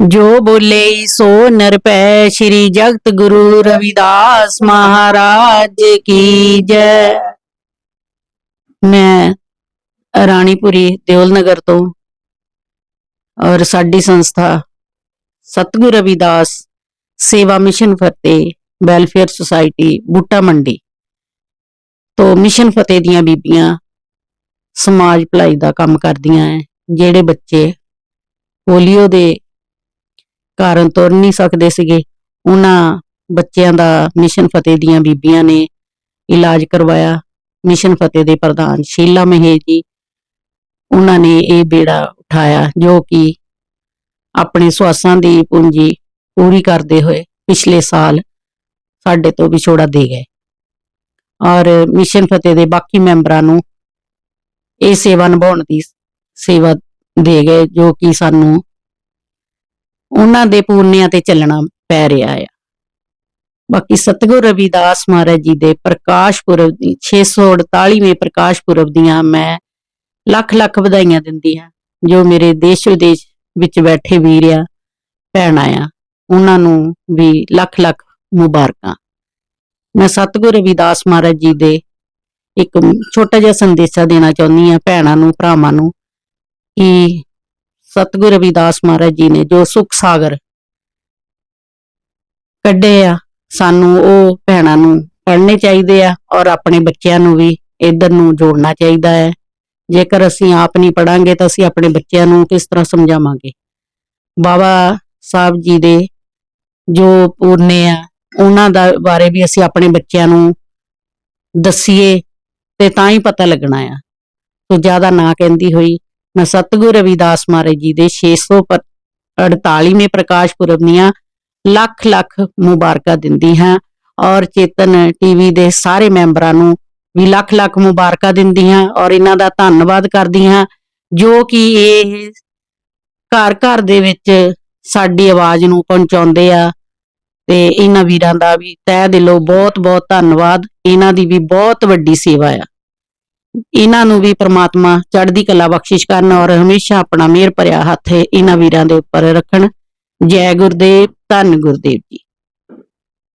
ਜੋ ਬੋਲੇ ਸੋ ਨਿਰਭੈ ਸ਼੍ਰੀ ਜਗਤ ਗੁਰੂ ਰਵਿਦਾਸ ਮਹਾਰਾਜ ਕੀ ਜੈ। ਮੈਂ ਰਾਣੀਪੁਰੀ ਦਿਓਲ ਨਗਰ ਤੋਂ ਔਰ ਸਾਡੀ ਸੰਸਥਾ ਸਤਿਗੁਰ ਰਵਿਦਾਸ ਸੇਵਾ ਮਿਸ਼ਨ ਫਤਿਹ, ਵੈਲਫੇਅਰ ਸੁਸਾਇਟੀ, ਬੂਟਾ ਮੰਡੀ ਤੋਂ ਮਿਸ਼ਨ ਫਤਿਹ ਦੀਆਂ ਬੀਬੀਆਂ ਸਮਾਜ ਭਲਾਈ ਦਾ ਕੰਮ ਕਰਦੀਆਂ ਹੈ ਜਿਹੜੇ ਬੱਚੇ ਪੋਲੀਓ ਦੇ ਕਾਰਨ ਤੁਰ ਨਹੀਂ ਸਕਦੇ ਸੀਗੇ। ਉਹਨਾਂ ਬੱਚਿਆਂ ਦਾ ਮਿਸ਼ਨ ਫਤਿਹ ਦੀਆਂ ਬੀਬੀਆਂ ਨੇ ਇਲਾਜ ਕਰਵਾਇਆ। ਮਿਸ਼ਨ ਫਤਿਹ ਦੇ ਪ੍ਰਧਾਨ ਸ਼ੀਲਾ ਮਹੇਸ਼ ਜੀ, ਉਹਨਾਂ ਨੇ ਇਹ ਬੇੜਾ ਉਠਾਇਆ, ਜੋ ਕਿ ਆਪਣੇ ਸਵਾਸਾਂ ਦੀ ਪੂੰਜੀ ਪੂਰੀ ਕਰਦੇ ਹੋਏ ਪਿਛਲੇ ਸਾਲ ਸਾਡੇ ਤੋਂ ਵਿਛੋੜਾ ਦੇ ਗਏ। ਔਰ ਮਿਸ਼ਨ ਫਤਿਹ ਦੇ ਬਾਕੀ ਮੈਂਬਰਾਂ ਨੂੰ ਇਹ ਸੇਵਾ ਨਿਭਾਉਣ ਦੀ ਸੇਵਾ ਦੇ ਗਏ, ਜੋ ਕਿ ਸਾਨੂੰ ਉਹਨਾਂ ਦੇ ਪੂਰਨਿਆਂ ਤੇ ਚੱਲਣਾ ਪੈ ਰਿਹਾ ਆ। ਬਾਕੀ ਸਤਿਗੁਰ ਰਵਿਦਾਸ ਮਹਾਰਾਜ ਜੀ ਦੇ ਪ੍ਰਕਾਸ਼ ਪੁਰਬ ਦੀ 648ਵੇਂ ਪ੍ਰਕਾਸ਼ ਪੁਰਬ ਦੀਆਂ ਮੈਂ ਲੱਖ ਲੱਖ ਵਧਾਈਆਂ ਦਿੰਦੀ ਹਾਂ, ਜੋ ਮੇਰੇ ਦੇਸ਼ ਵਿਦੇਸ਼ ਵਿੱਚ ਬੈਠੇ ਵੀਰ ਆ, ਭੈਣਾਂ ਆ, ਉਹਨਾਂ ਨੂੰ ਵੀ ਲੱਖ ਲੱਖ ਮੁਬਾਰਕਾਂ। ਮੈਂ ਸਤਿਗੁਰ ਰਵਿਦਾਸ ਮਹਾਰਾਜ ਜੀ ਦੇ ਇੱਕ ਛੋਟਾ ਜਿਹਾ ਸੰਦੇਸ਼ਾ ਦੇਣਾ ਚਾਹੁੰਦੀ ਹਾਂ ਭੈਣਾਂ ਨੂੰ, ਭਰਾਵਾਂ ਨੂੰ ਕਿ ਸਤਿਗੁਰ ਰਵਿਦਾਸ ਮਹਾਰਾਜ ਜੀ ਨੇ ਜੋ ਸੁਖ ਸਾਗਰ ਕੱਢੇ ਆ, ਸਾਨੂੰ ਉਹ ਭੈਣਾਂ ਨੂੰ ਪੜ੍ਹਨੇ ਚਾਹੀਦੇ ਆ ਔਰ ਆਪਣੇ ਬੱਚਿਆਂ ਨੂੰ ਵੀ ਇਧਰ ਨੂੰ ਜੋੜਨਾ ਚਾਹੀਦਾ ਹੈ। ਜੇਕਰ ਅਸੀਂ ਆਪ ਨਹੀਂ ਪੜਾਂਗੇ ਤਾਂ ਅਸੀਂ ਆਪਣੇ ਬੱਚਿਆਂ ਨੂੰ ਕਿਸ ਤਰ੍ਹਾਂ ਸਮਝਾਵਾਂਗੇ? ਬਾਬਾ ਸਾਹਿਬ ਜੀ ਦੇ ਜੋ ਪੂਰਨੇ ਆ, ਉਹਨਾਂ ਦਾ ਬਾਰੇ ਵੀ ਅਸੀਂ ਆਪਣੇ ਬੱਚਿਆਂ ਨੂੰ ਦਸੀਏ ਤੇ ਤਾਂ ਹੀ ਪਤਾ ਲੱਗਣਾ ਆ। ਤੋ ਜ਼ਿਆਦਾ ਨਾ ਕਹਿੰਦੀ ਹੋਈ ਮੈਂ ਸਤਿਗੁਰ ਰਵਿਦਾਸ ਮਹਾਰਾਜ ਜੀ ਦੇ 648ਵੇਂ ਪ੍ਰਕਾਸ਼ ਪੁਰਬ ਦੀਆਂ ਲੱਖ ਲੱਖ ਮੁਬਾਰਕਾਂ ਦਿੰਦੀ ਹਾਂ ਔਰ ਚੇਤਨ ਟੀਵੀ ਦੇ ਸਾਰੇ ਮੈਂਬਰਾਂ ਨੂੰ ਵੀ ਲੱਖ ਲੱਖ ਮੁਬਾਰਕਾਂ ਦਿੰਦੀ ਹਾਂ ਔਰ ਇਹਨਾਂ ਦਾ ਧੰਨਵਾਦ ਕਰਦੀ ਹਾਂ, ਜੋ ਕਿ ਇਹ ਘਰ ਘਰ ਦੇ ਵਿੱਚ ਸਾਡੀ ਆਵਾਜ਼ ਨੂੰ ਪਹੁੰਚਾਉਂਦੇ ਆ ਤੇ ਇਹਨਾਂ ਵੀਰਾਂ ਦਾ ਵੀ ਤਹਿ ਦਿਲੋਂ ਬਹੁਤ ਬਹੁਤ ਧੰਨਵਾਦ, ਇਹਨਾਂ ਦੀ ਵੀ ਬਹੁਤ ਵੱਡੀ ਸੇਵਾ ਆ। ਇਹਨਾਂ ਨੂੰ ਵੀ ਪ੍ਰਮਾਤਮਾ ਚੜ੍ਹਦੀ ਕਲਾ ਬਖਸ਼ਿਸ਼ ਕਰਨ ਔਰ ਹਮੇਸ਼ਾ ਆਪਣਾ ਮਿਹਰ ਭਰਿਆ ਹੱਥ ਇਹਨਾਂ ਵੀਰਾਂ ਦੇ ਉੱਪਰ ਰੱਖਣ। ਜੈ ਗੁਰਦੇਵ, ਧੰਨ ਗੁਰਦੇਵ ਜੀ।